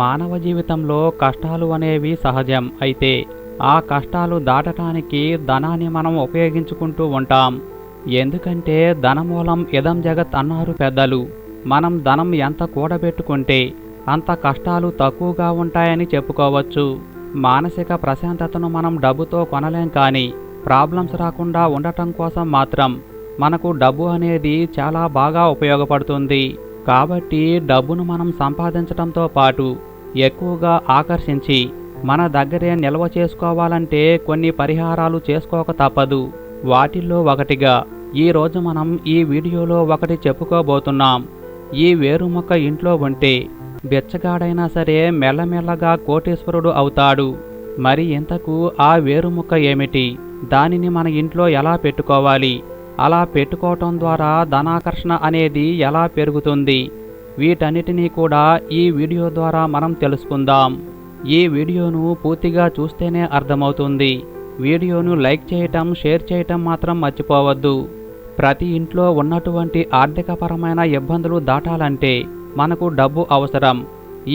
మానవ జీవితంలో కష్టాలు అనేవి సహజం. అయితే ఆ కష్టాలు దాటటానికి ధనాన్ని మనం ఉపయోగించుకుంటూ ఉంటాం. ఎందుకంటే ధనమూలం ఇదం జగత్ అన్నారు పెద్దలు. మనం ధనం ఎంత కూడబెట్టుకుంటే అంత కష్టాలు తక్కువగా ఉంటాయని చెప్పుకోవచ్చు. మానసిక ప్రశాంతతను మనం డబ్బుతో కొనలేం కానీ ప్రాబ్లమ్స్ రాకుండా ఉండటం కోసం మాత్రం మనకు డబ్బు అనేది చాలా బాగా ఉపయోగపడుతుంది. కాబట్టి డబ్బును మనం సంపాదించడంతో పాటు ఎక్కువగా ఆకర్షించి మన దగ్గరే నిల్వ చేసుకోవాలంటే కొన్ని పరిహారాలు చేసుకోక తప్పదు. వాటిల్లో ఒకటిగా ఈరోజు మనం ఈ వీడియోలో ఒకటి చెప్పుకోబోతున్నాం. ఈ వేరు మొక్క ఇంట్లో ఉంటే బెచ్చగాడైనా సరే మెల్లమెల్లగా కోటీశ్వరుడు అవుతాడు. మరి ఇంతకు ఆ వేరు మొక్క ఏమిటి? దానిని మన ఇంట్లో ఎలా పెట్టుకోవాలి? అలా పెట్టుకోవటం ద్వారా ధనాకర్షణ అనేది ఎలా పెరుగుతుంది? వీటన్నిటినీ కూడా ఈ వీడియో ద్వారా మనం తెలుసుకుందాం. ఈ వీడియోను పూర్తిగా చూస్తేనే అర్థమవుతుంది. వీడియోను లైక్ చేయటం షేర్ చేయటం మాత్రం మర్చిపోవద్దు. ప్రతి ఇంట్లో ఉన్నటువంటి ఆర్థికపరమైన ఇబ్బందులు దాటాలంటే మనకు డబ్బు అవసరం.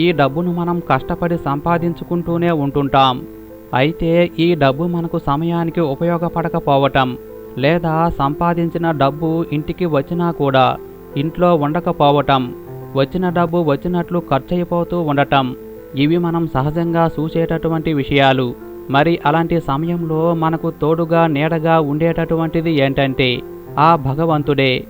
ఈ డబ్బును మనం కష్టపడి సంపాదించుకుంటూనే ఉంటుంటాం. అయితే ఈ డబ్బు మనకు సమయానికి ఉపయోగపడకపోవటం లేదా సంపాదించిన డబ్బు ఇంటికి వచ్చినా కూడా ఇంట్లో ఉండకపోవటం వచ్చిన డబ్బు వచ్చినట్లు ఖర్చయిపోతూ ఉండటం ఇవి మనం సహజంగా చూసేటటువంటి విషయాలు. మరి అలాంటి సమయంలో మనకు తోడుగా నీడగా ఉండేటటువంటిది ఏంటంటే ఆ భగవంతుడే.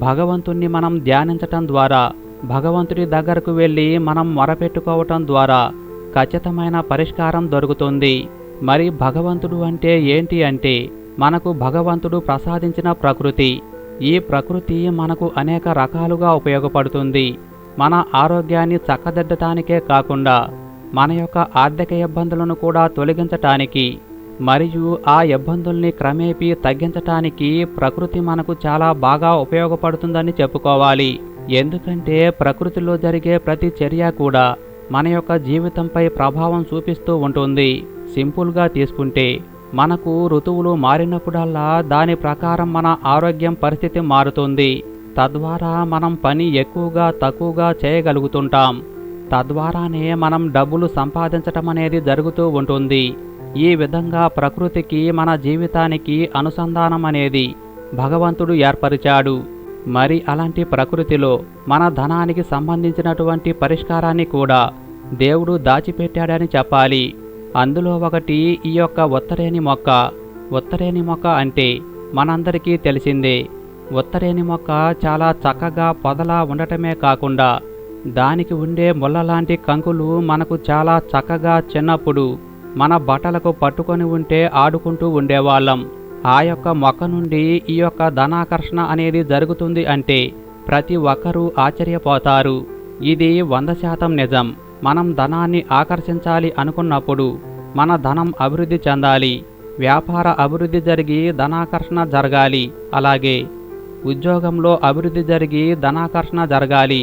భగవంతుణ్ణి మనం ధ్యానించటం ద్వారా భగవంతుడి దగ్గరకు వెళ్ళి మనం మొరపెట్టుకోవటం ద్వారా ఖచ్చితమైన పరిష్కారం దొరుకుతుంది. మరి భగవంతుడు అంటే ఏంటి అంటే మనకు భగవంతుడు ప్రసాదించిన ప్రకృతి. ఈ ప్రకృతి మనకు అనేక రకాలుగా ఉపయోగపడుతుంది. మన ఆరోగ్యాన్ని చక్కదిద్దటానికే కాకుండా మన యొక్క ఆర్థిక ఇబ్బందులను కూడా తొలగించటానికి మరియు ఆ ఇబ్బందుల్ని క్రమేపీ తగ్గించటానికి ప్రకృతి మనకు చాలా బాగా ఉపయోగపడుతుందని చెప్పుకోవాలి. ఎందుకంటే ప్రకృతిలో జరిగే ప్రతి చర్య కూడా మన యొక్క జీవితంపై ప్రభావం చూపిస్తూ ఉంటుంది. సింపుల్గా తీసుకుంటే మనకు ఋతువులు మారినప్పుడల్లా దాని ప్రకారం మన ఆరోగ్యం పరిస్థితి మారుతుంది. తద్వారా మనం పని ఎక్కువగా తక్కువగా చేయగలుగుతుంటాం. తద్వారానే మనం డబ్బులు సంపాదించటం అనేది జరుగుతూ ఉంటుంది. ఈ విధంగా ప్రకృతికి మన జీవితానికి అనుసంధానం అనేది భగవంతుడు ఏర్పరిచాడు. మరి అలాంటి ప్రకృతిలో మన ధనానికి సంబంధించినటువంటి పరిష్కారాన్ని కూడా దేవుడు దాచిపెట్టాడని చెప్పాలి. అందులో ఒకటి ఈ యొక్క ఉత్తరేణి మొక్క. ఉత్తరేణి మొక్క అంటే మనందరికీ తెలిసిందే. ఉత్తరేణి మొక్క చాలా చక్కగా పొదలా ఉండటమే కాకుండా దానికి ఉండే ముళ్ళలాంటి కంకులు మనకు చాలా చక్కగా చిన్నప్పుడు మన బట్టలకు పట్టుకొని ఉంటే ఆడుకుంటూ ఉండేవాళ్ళం. ఆ యొక్క మొక్క నుండి ఈ యొక్క ధనాకర్షణ అనేది జరుగుతుంది అంటే ప్రతి ఒక్కరూ ఆశ్చర్యపోతారు. ఇది వంద శాతం నిజం. మనం ధనాన్ని ఆకర్షించాలి అనుకున్నప్పుడు మన ధనం అభివృద్ధి చెందాలి వ్యాపార అభివృద్ధి జరిగి ధనాకర్షణ జరగాలి అలాగే ఉద్యోగంలో అభివృద్ధి జరిగి ధనాకర్షణ జరగాలి.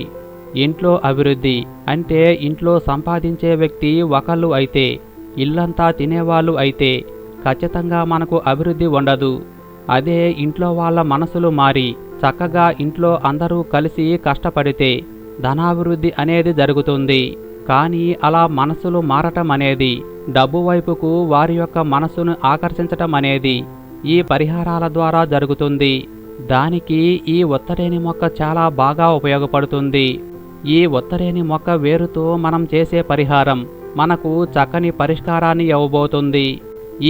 ఇంట్లో అభివృద్ధి అంటే ఇంట్లో సంపాదించే వ్యక్తి ఒకళ్ళు అయితే ఇల్లంతా తినేవాళ్ళు అయితే ఖచ్చితంగా మనకు అభివృద్ధి ఉండదు. అదే ఇంట్లో వాళ్ళ మనసులు మారి చక్కగా ఇంట్లో అందరూ కలిసి కష్టపడితే ధనాభివృద్ధి అనేది జరుగుతుంది. కానీ అలా మనసులు మారటం అనేది డబ్బు వైపుకు వారి యొక్క మనసును ఆకర్షించటం అనేది ఈ పరిహారాల ద్వారా జరుగుతుంది. దానికి ఈ ఒత్తరేని మొక్క చాలా బాగా ఉపయోగపడుతుంది. ఈ ఒత్తరేని మొక్క వేరుతో మనం చేసే పరిహారం మనకు చక్కని పరిష్కారాన్ని ఇవ్వబోతుంది.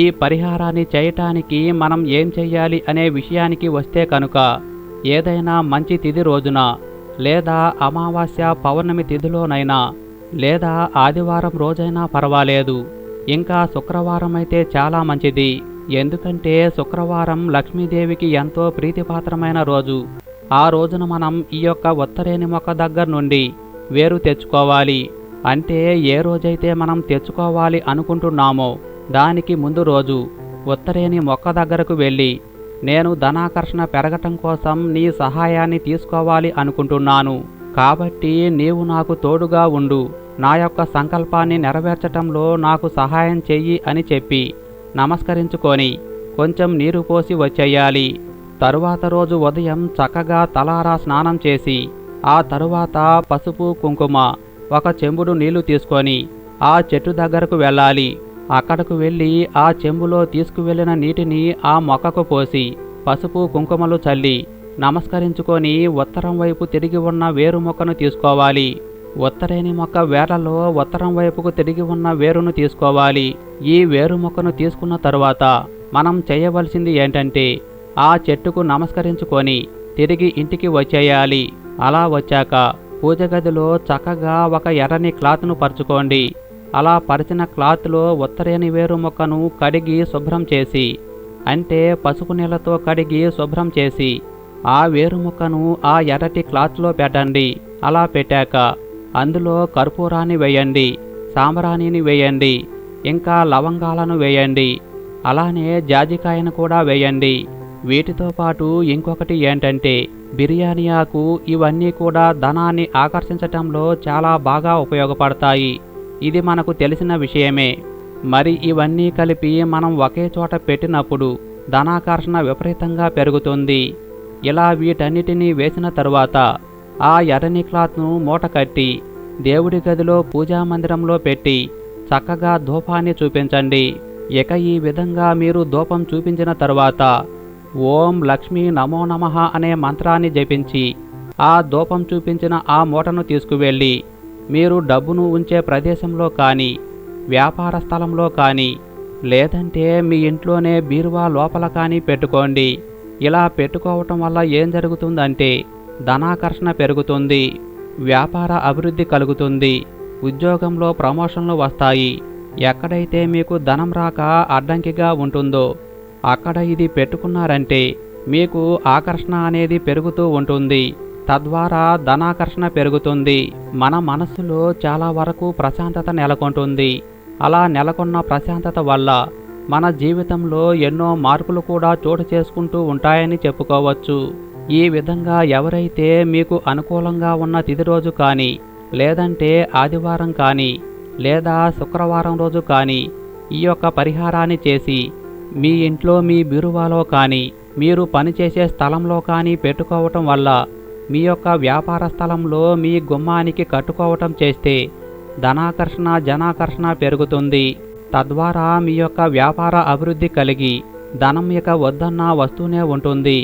ఈ పరిహారాన్ని చేయటానికి మనం ఏం చెయ్యాలి అనే విషయానికి వస్తే కనుక ఏదైనా మంచి తిథి రోజున లేదా అమావాస్య పౌర్ణమి తిథిలోనైనా లేదా ఆదివారం రోజైనా పర్వాలేదు. ఇంకా శుక్రవారం అయితే చాలా మంచిది. ఎందుకంటే శుక్రవారం లక్ష్మీదేవికి ఎంతో ప్రీతిపాత్రమైన రోజు. ఆ రోజున మనం ఈ యొక్క ఉత్తరేణి మొక్క దగ్గర నుండి వేరు తెచ్చుకోవాలి. అంటే ఏ రోజైతే మనం తెచ్చుకోవాలి అనుకుంటున్నామో దానికి ముందు రోజు ఉత్తరేణి మొక్క దగ్గరకు వెళ్ళి నేను ధనాకర్షణ పెరగటం కోసం నీ సహాయాన్ని తీసుకోవాలి అనుకుంటున్నాను. కాబట్టి నీవు నాకు తోడుగా ఉండు. నా యొక్క సంకల్పాన్ని నెరవేర్చటంలో నాకు సహాయం చెయ్యి అని చెప్పి నమస్కరించుకొని కొంచెం నీరు పోసి వచ్చేయాలి. తరువాత రోజు ఉదయం చక్కగా తలారా స్నానం చేసి ఆ తరువాత పసుపు కుంకుమ ఒక చెంబుడు నీళ్ళు తీసుకొని ఆ చెట్టు దగ్గరకు వెళ్ళాలి. అక్కడకు వెళ్ళి ఆ చెంబులో తీసుకువెళ్ళిన నీటిని ఆ మొక్కకు పోసి పసుపు కుంకుమలు చల్లి నమస్కరించుకొని ఉత్తరం వైపు తిరిగి ఉన్న వేరు మొక్కను తీసుకోవాలి. ఉత్తరేని మొక్క వేర్లలో ఉత్తరం వైపుకు తిరిగి ఉన్న వేరును తీసుకోవాలి. ఈ వేరు మొక్కను తీసుకున్న తరువాత మనం చేయవలసింది ఏంటంటే ఆ చెట్టుకు నమస్కరించుకొని తిరిగి ఇంటికి వచ్చేయాలి. అలా వచ్చాక పూజ గదిలో చక్కగా ఒక ఎర్రని క్లాత్ను పరుచుకోండి. అలా పరిచిన క్లాత్లో ఉత్తరేని వేరు మొక్కను కడిగి శుభ్రం చేసి అంటే పసుపు నీళ్ళతో కడిగి శుభ్రం చేసి ఆ వేరుముక్కను ఆ ఎర్రటి క్లాత్లో పెట్టండి. అలా పెట్టాక అందులో కర్పూరాన్ని వేయండి సాంబ్రాణిని వేయండి ఇంకా లవంగాలను వేయండి అలానే జాజికాయను కూడా వేయండి. వీటితో పాటు ఇంకొకటి ఏంటంటే బిర్యానీ ఆకు ఇవన్నీ కూడా ధనాన్ని ఆకర్షించటంలో చాలా బాగా ఉపయోగపడతాయి. ఇది మనకు తెలిసిన విషయమే. మరి ఇవన్నీ కలిపి మనం ఒకే చోట పెట్టినప్పుడు ధనాకర్షణ విపరీతంగా పెరుగుతుంది. ఇలా వీటన్నిటినీ వేసిన తరువాత ఆ ఎర్రని క్లాత్ను మూట కట్టి దేవుడి గదిలో పూజా మందిరంలో పెట్టి చక్కగా ధూపాన్ని చూపించండి. ఇక ఈ విధంగా మీరు ధూపం చూపించిన తరువాత ఓం లక్ష్మీ నమో నమః అనే మంత్రాన్ని జపించి ఆ ధూపం చూపించిన ఆ మూటను తీసుకువెళ్ళి మీరు డబ్బును ఉంచే ప్రదేశంలో కానీ వ్యాపార స్థలంలో కానీ లేదంటే మీ ఇంట్లోనే బీరువా లోపల కానీ పెట్టుకోండి. ఇలా పెట్టుకోవటం వల్ల ఏం జరుగుతుందంటే ధనాకర్షణ పెరుగుతుంది వ్యాపార అభివృద్ధి కలుగుతుంది ఉద్యోగంలో ప్రమోషన్లు వస్తాయి. ఎక్కడైతే మీకు ధనం రాక అడ్డంకిగా ఉంటుందో అక్కడ ఇది పెట్టుకున్నారంటే మీకు ఆకర్షణ అనేది పెరుగుతూ ఉంటుంది. తద్వారా ధనాకర్షణ పెరుగుతుంది. మన మనసులో చాలా వరకు ప్రశాంతత నెలకొంటుంది. అలా నెలకొన్న ప్రశాంతత వల్ల మన జీవితంలో ఎన్నో మార్పులు కూడా చోటు చేసుకుంటూ ఉంటాయని చెప్పుకోవచ్చు. ఈ విధంగా ఎవరైతే మీకు అనుకూలంగా ఉన్న తిది రోజు కానీ లేదంటే ఆదివారం కానీ లేదా శుక్రవారం రోజు కానీ ఈ యొక్క పరిహారాన్ని చేసి మీ ఇంట్లో మీ బీరువాలో కానీ మీరు పనిచేసే స్థలంలో కానీ పెట్టుకోవటం వల్ల మీ యొక్క వ్యాపార స్థలంలో మీ గుమ్మానికి కట్టుకోవటం చేస్తే ధనాకర్షణ జనాకర్షణ పెరుగుతుంది. తద్వారా మీ యొక్క వ్యాపార అభివృద్ధి కలిగి ధనం ఇక వద్దన్నా వస్తూనే ఉంటుంది.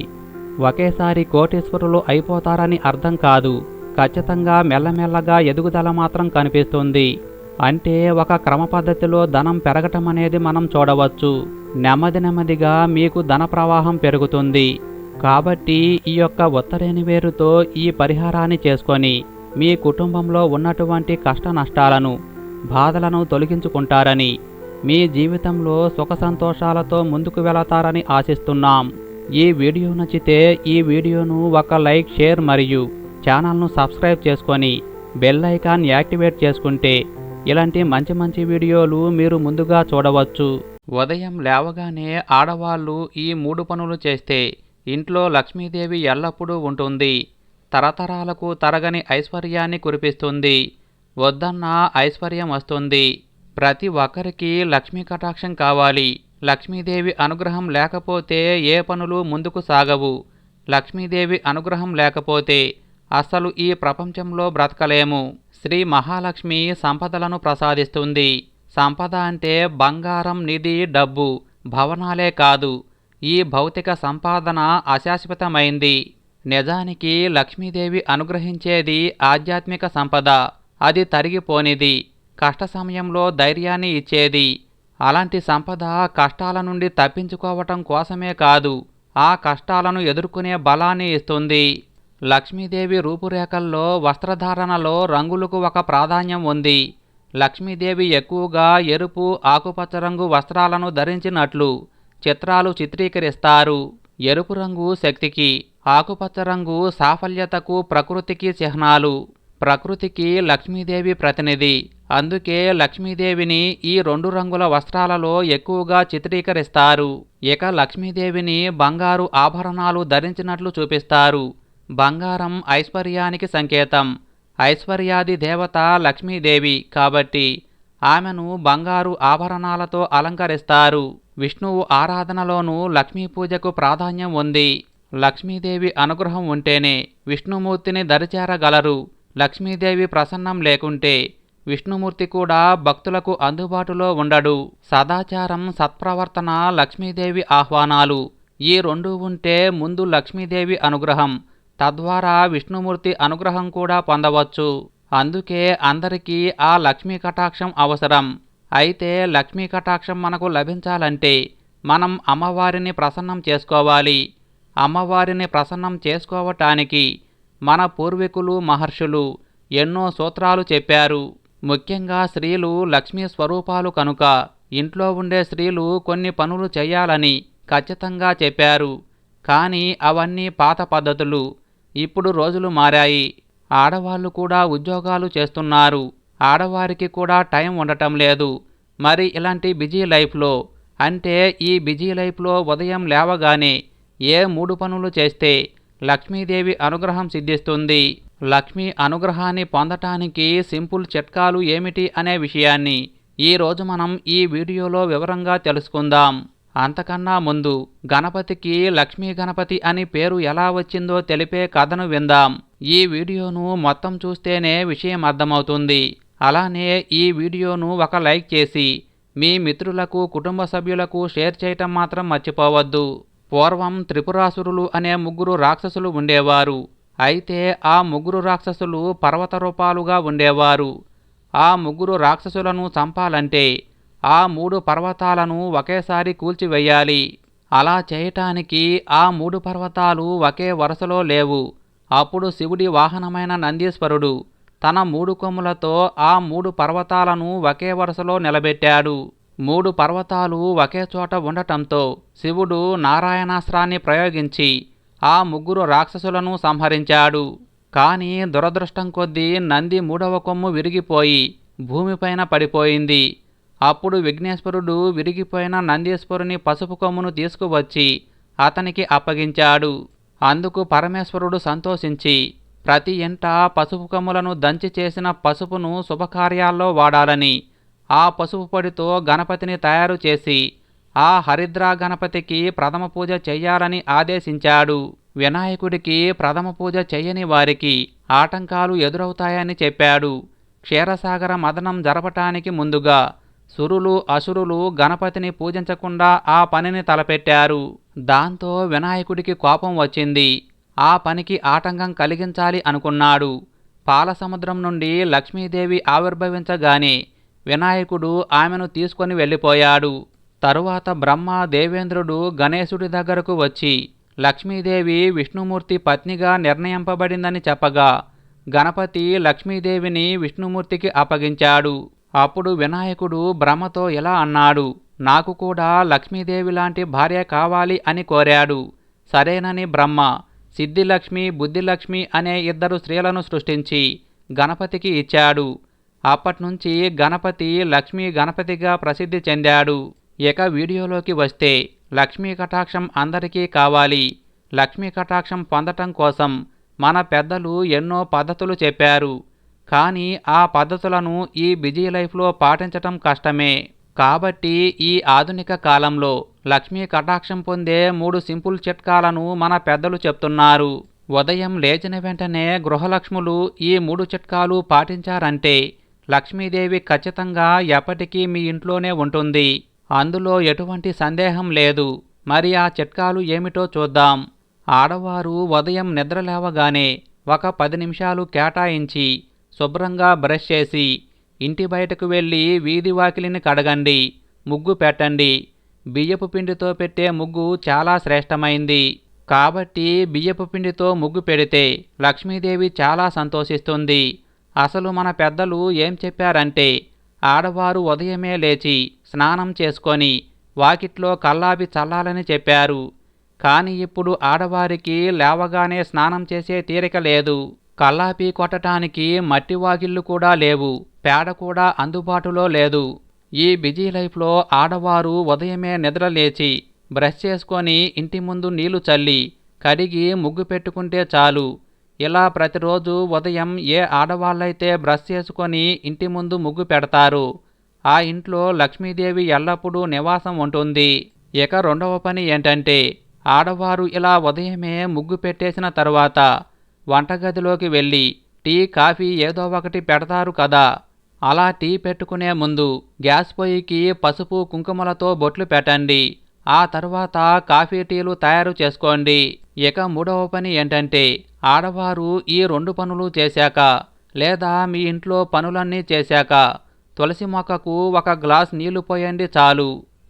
ఒకేసారి కోటీశ్వరులు అయిపోతారని అర్థం కాదు. ఖచ్చితంగా మెల్లమెల్లగా ఎదుగుదల మాత్రం కనిపిస్తుంది. అంటే ఒక క్రమ పద్ధతిలో ధనం పెరగటం అనేది మనం చూడవచ్చు. నెమ్మది నెమ్మదిగా మీకు ధన ప్రవాహం పెరుగుతుంది. కాబట్టి ఈ యొక్క ఉత్తరేని వేరుతో ఈ పరిహారాన్ని చేసుకొని మీ కుటుంబంలో ఉన్నటువంటి కష్ట నష్టాలను బాధలను తొలగించుకుంటారని మీ జీవితంలో సుఖ సంతోషాలతో ముందుకు వెళతారని ఆశిస్తున్నాం. ఈ వీడియో నచ్చితే ఈ వీడియోను ఒక లైక్ షేర్ మరియు ఛానల్ను సబ్స్క్రైబ్ చేసుకొని బెల్ ఐకాన్ యాక్టివేట్ చేసుకుంటే ఇలాంటి మంచి మంచి వీడియోలు మీరు ముందుగా చూడవచ్చు. ఉదయం లేవగానే ఆడవాళ్ళు ఈ మూడు పనులు చేస్తే ఇంట్లో లక్ష్మీదేవి ఎల్లప్పుడూ ఉంటుంది. తరతరాలకు తరగని ఐశ్వర్యాన్ని కురిపిస్తుంది. వద్దన్న ఐశ్వర్యం వస్తుంది. ప్రతి ఒక్కరికి లక్ష్మీ కటాక్షం కావాలి. లక్ష్మీదేవి అనుగ్రహం లేకపోతే ఏ పనులు ముందుకు సాగవు. లక్ష్మీదేవి అనుగ్రహం లేకపోతే అసలు ఈ ప్రపంచంలో బ్రతకలేము. శ్రీ మహాలక్ష్మి సంపదలను ప్రసాదిస్తుంది. సంపద అంటే బంగారం నిధి డబ్బు భవనాలే కాదు. ఈ భౌతిక సంపాదన అశాశ్వతమైంది. నిజానికి లక్ష్మీదేవి అనుగ్రహించేది ఆధ్యాత్మిక సంపద. అది తరిగిపోనిది. కష్ట సమయంలో ధైర్యాన్ని ఇచ్చేది. అలాంటి సంపద కష్టాల నుండి తప్పించుకోవటం కోసమే కాదు ఆ కష్టాలను ఎదుర్కొనే బలాన్ని ఇస్తుంది. లక్ష్మీదేవి రూపురేఖల్లో వస్త్రధారణలో రంగులకు ఒక ప్రాధాన్యం ఉంది. లక్ష్మీదేవి ఎక్కువగా ఎరుపు ఆకుపచ్చ రంగు వస్త్రాలను ధరించినట్లు చిత్రాలు చిత్రీకరిస్తారు. ఎరుపు రంగు శక్తికి ఆకుపచ్చ రంగు సాఫల్యతకు ప్రకృతికి చిహ్నాలు. ప్రకృతికి లక్ష్మీదేవి ప్రతినిధి. అందుకే లక్ష్మీదేవిని ఈ రెండు రంగుల వస్త్రాలలో ఎక్కువగా చిత్రీకరిస్తారు. ఇక లక్ష్మీదేవిని బంగారు ఆభరణాలు ధరించినట్లు చూపిస్తారు. బంగారం ఐశ్వర్యానికి సంకేతం. ఐశ్వర్యాది దేవత లక్ష్మీదేవి కాబట్టి ఆమెను బంగారు ఆభరణాలతో అలంకరిస్తారు. విష్ణువు ఆరాధనలోనూ లక్ష్మీ పూజకు ప్రాధాన్యం ఉంది. లక్ష్మీదేవి అనుగ్రహం ఉంటేనే విష్ణుమూర్తిని దరిచేరగలరు. లక్ష్మీదేవి ప్రసన్నం లేకుంటే విష్ణుమూర్తి కూడా భక్తులకు అందుబాటులో ఉండడు. సదాచారం సత్ప్రవర్తన లక్ష్మీదేవి ఆహ్వానాలు. ఈ రెండు ఉంటే ముందు లక్ష్మీదేవి అనుగ్రహం. తద్వారా విష్ణుమూర్తి అనుగ్రహం కూడా పొందవచ్చు. అందుకే అందరికీ ఆ లక్ష్మీ కటాక్షం అవసరం. అయితే లక్ష్మీ కటాక్షం మనకు లభించాలంటే మనం అమ్మవారిని ప్రసన్నం చేసుకోవాలి. అమ్మవారిని ప్రసన్నం చేసుకోవటానికి మన పూర్వీకులు మహర్షులు ఎన్నో సూత్రాలు చెప్పారు. ముఖ్యంగా స్త్రీలు లక్ష్మీ స్వరూపాలు కనుక ఇంట్లో ఉండే స్త్రీలు కొన్ని పనులు చేయాలని ఖచ్చితంగా చెప్పారు. కానీ అవన్నీ పాత పద్ధతులు. ఇప్పుడు రోజులు మారాయి. ఆడవాళ్ళు కూడా ఉద్యోగాలు చేస్తున్నారు. ఆడవారికి కూడా టైం ఉండటం లేదు. మరి ఇలాంటి బిజీ లైఫ్లో అంటే ఈ బిజీ లైఫ్లో ఉదయం లేవగానే ఏ మూడు పనులు చేస్తే లక్ష్మీదేవి అనుగ్రహం సిద్ధిస్తుంది. లక్ష్మీ అనుగ్రహాన్ని పొందటానికి సింపుల్ చిట్కాలు ఏమిటి అనే విషయాన్ని ఈరోజు మనం ఈ వీడియోలో వివరంగా తెలుసుకుందాం. అంతకన్నా ముందు గణపతికి లక్ష్మీ గణపతి అని పేరు ఎలా వచ్చిందో తెలిపే కథను విందాం. ఈ వీడియోను మొత్తం చూస్తేనే విషయం అర్థమవుతుంది. అలానే ఈ వీడియోను ఒక లైక్ చేసి మీ మిత్రులకు కుటుంబ సభ్యులకు షేర్ చేయటం మాత్రం మర్చిపోవద్దు. పూర్వం త్రిపురాసురులు అనే ముగ్గురు రాక్షసులు ఉండేవారు. అయితే ఆ ముగ్గురు రాక్షసులు పర్వత రూపాలుగా ఉండేవారు. ఆ ముగ్గురు రాక్షసులను చంపాలంటే ఆ మూడు పర్వతాలను ఒకేసారి కూల్చివేయాలి. అలా చేయటానికి ఆ మూడు పర్వతాలు ఒకే వరుసలో లేవు. అప్పుడు శివుడి వాహనమైన నందీశ్వరుడు తన మూడు కొమ్ములతో ఆ మూడు పర్వతాలను ఒకే వరుసలో నిలబెట్టాడు. మూడు పర్వతాలు ఒకే చోట ఉండటంతో శివుడు నారాయణాస్త్రాన్ని ప్రయోగించి ఆ ముగ్గురు రాక్షసులను సంహరించాడు. కానీ దురదృష్టం కొద్దీ నంది మూడవ కొమ్ము విరిగిపోయి భూమిపైన పడిపోయింది. అప్పుడు విఘ్నేశ్వరుడు విరిగిపోయిన నందీశ్వరుని పసుపు కొమ్మును తీసుకువచ్చి అతనికి అప్పగించాడు. అందుకు పరమేశ్వరుడు సంతోషించి ప్రతి ఇంట పసుపు కొమ్ములను దంచి చేసిన పసుపును శుభకార్యాల్లో వాడాలని ఆ పసుపు పొడితో గణపతిని తయారు చేసి ఆ హరిద్రా గణపతికి ప్రథమ పూజ చెయ్యాలని ఆదేశించాడు. వినాయకుడికి ప్రథమ పూజ చెయ్యని వారికి ఆటంకాలు ఎదురవుతాయని చెప్పాడు. క్షీరసాగర మదనం జరపటానికి ముందుగా సురులు అసురులు గణపతిని పూజించకుండా ఆ పనిని తలపెట్టారు. దాంతో వినాయకుడికి కోపం వచ్చింది. ఆ పనికి ఆటంకం కలిగించాలి అనుకున్నాడు. పాలసముద్రం నుండి లక్ష్మీదేవి ఆవిర్భవించగానే వినాయకుడు ఆమెను తీసుకొని వెళ్ళిపోయాడు. తరువాత బ్రహ్మ దేవేంద్రుడు గణేశుడి దగ్గరకు వచ్చి లక్ష్మీదేవి విష్ణుమూర్తి పత్నిగా నిర్ణయింపబడిందని చెప్పగా గణపతి లక్ష్మీదేవిని విష్ణుమూర్తికి అప్పగించాడు. అప్పుడు వినాయకుడు బ్రహ్మతో ఇలా అన్నాడు నాకు కూడా లక్ష్మీదేవి లాంటి భార్య కావాలి అని కోరాడు. సరేనని బ్రహ్మ సిద్ధిలక్ష్మి బుద్ధిలక్ష్మి అనే ఇద్దరు స్త్రీలను సృష్టించి గణపతికి ఇచ్చాడు. అప్పట్నుంచి గణపతి లక్ష్మీ గణపతిగా ప్రసిద్ధి చెందాడు. ఇక వీడియోలోకి వస్తే లక్ష్మీ కటాక్షం అందరికీ కావాలి. లక్ష్మీ కటాక్షం పొందటం కోసం మన పెద్దలు ఎన్నో పద్ధతులు చెప్పారు. కానీ ఆ పద్ధతులను ఈ బిజీ లైఫ్లో పాటించటం కష్టమే. కాబట్టి ఈ ఆధునిక కాలంలో లక్ష్మీ కటాక్షం పొందే మూడు సింపుల్ చిట్కాలను మన పెద్దలు చెప్తున్నారు. ఉదయం లేచిన వెంటనే గృహలక్ష్ములు ఈ మూడు చిట్కాలు పాటించారంటే లక్ష్మీదేవి ఖచ్చితంగా ఎప్పటికీ మీ ఇంట్లోనే ఉంటుంది. అందులో ఎటువంటి సందేహం లేదు. మరి ఆ చిట్కాలు ఏమిటో చూద్దాం. ఆడవారు ఉదయం నిద్ర లేవగానే ఒక పది నిమిషాలు కేటాయించి శుభ్రంగా బ్రష్ చేసి ఇంటి బయటకు వెళ్ళి వీధి వాకిలిని కడగండి ముగ్గు పెట్టండి. బియ్యపు పిండితో పెట్టే ముగ్గు చాలా శ్రేష్టమైంది. కాబట్టి బియ్యపు పిండితో ముగ్గు పెడితే లక్ష్మీదేవి చాలా సంతోషిస్తుంది. అసలు మన పెద్దలు ఏం చెప్పారంటే ఆడవారు ఉదయమే లేచి స్నానం చేసుకొని వాకిట్లో కల్లాపి చల్లాలని చెప్పారు. కానీ ఇప్పుడు ఆడవారికి లేవగానే స్నానం చేసే తీరిక లేదు. కల్లాపి కొట్టడానికి మట్టి వాకిళ్ళు కూడా లేవు. పేడ కూడా అందుబాటులో లేదు. ఈ బిజీ లైఫ్లో ఆడవారు ఉదయమే నిద్ర లేచి బ్రష్ చేసుకొని ఇంటి ముందు నీళ్ళు చల్లి కడిగి ముగ్గు పెట్టుకుంటే చాలు. ఇలా ప్రతిరోజు ఉదయం ఏ ఆడవాళ్ళైతే బ్రష్ చేసుకొని ఇంటి ముందు ముగ్గు పెడతారు ఆ ఇంట్లో లక్ష్మీదేవి ఎల్లప్పుడూ నివాసం ఉంటుంది. ఇక రెండవ పని ఏంటంటే ఆడవారు ఇలా ఉదయమే ముగ్గు పెట్టేసిన తర్వాత వంటగదిలోకి వెళ్ళి టీ కాఫీ ఏదో ఒకటి పెడతారు కదా. అలా టీ పెట్టుకునే ముందు గ్యాస్ పొయ్యికి పసుపు కుంకుమలతో బొట్లు పెట్టండి. ఆ తర్వాత కాఫీ టీలు తయారు చేసుకోండి. ఇక మూడవ పని ఏంటంటే ఆడవారు ఈ రెండు పనులు చేశాక లేదా మీ ఇంట్లో పనులన్నీ చేశాక తులసి మొక్కకు ఒక గ్లాస్ నీళ్ళు పోయండి చాలు.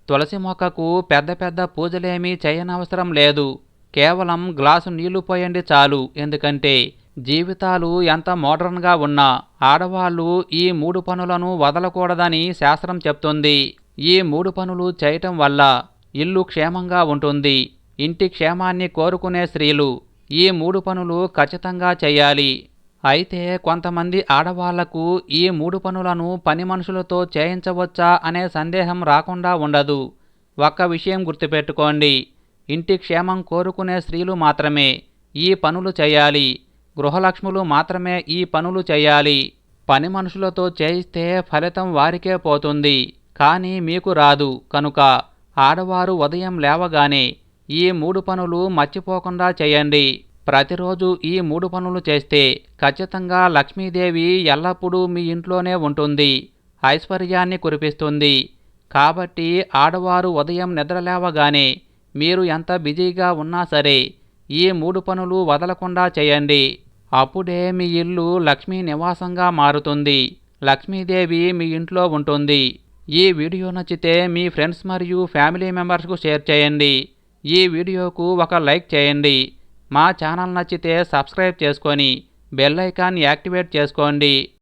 తులసి మొక్కకు పెద్ద పెద్ద పూజలేమీ చేయనవసరం లేదు. కేవలం గ్లాసు నీళ్ళు పోయండి చాలు. ఎందుకంటే జీవితాలు ఎంత మోడర్న్గా ఉన్నా ఆడవాళ్ళు ఈ మూడు పనులను వదలకూడదని శాస్త్రం చెప్తుంది. ఈ మూడు పనులు చేయటం వల్ల ఇల్లు క్షేమంగా ఉంటుంది. ఇంటి క్షేమాన్ని కోరుకునే స్త్రీలు ఈ మూడు పనులు ఖచ్చితంగా చేయాలి. అయితే కొంతమంది ఆడవాళ్ళకు ఈ మూడు పనులను పని మనుషులతో చేయించవచ్చా అనే సందేహం రాకుండా ఉండదు. ఒక్క విషయం గుర్తుపెట్టుకోండి. ఇంటి క్షేమం కోరుకునే స్త్రీలు మాత్రమే ఈ పనులు చేయాలి. గృహలక్ష్ములు మాత్రమే ఈ పనులు చేయాలి. పని మనుషులతో చేయిస్తే ఫలితం వారికే పోతుంది. కానీ మీకు రాదు. కనుక ఆడవారు ఉదయం లేవగానే ఈ మూడు పనులు మర్చిపోకుండా చేయండి. ప్రతిరోజు ఈ మూడు పనులు చేస్తే ఖచ్చితంగా లక్ష్మీదేవి ఎల్లప్పుడూ మీ ఇంట్లోనే ఉంటుంది. ఐశ్వర్యాన్ని కురిపిస్తుంది. కాబట్టి ఆడవారు ఉదయం నిద్రలేవగానే మీరు ఎంత బిజీగా ఉన్నా సరే ఈ మూడు పనులు వదలకుండా చేయండి. అప్పుడే మీ ఇల్లు లక్ష్మీ నివాసంగా మారుతుంది. లక్ష్మీదేవి మీ ఇంట్లో ఉంటుంది. ఈ వీడియో నచ్చితే మీ ఫ్రెండ్స్ మరియు ఫ్యామిలీ మెంబర్స్కు షేర్ చేయండి. ఈ వీడియోకు ఒక లైక్ చేయండి. మా ఛానల్ నచ్చితే సబ్స్క్రైబ్ చేసుకొని బెల్ ఐకాన్ యాక్టివేట్ చేసుకోండి.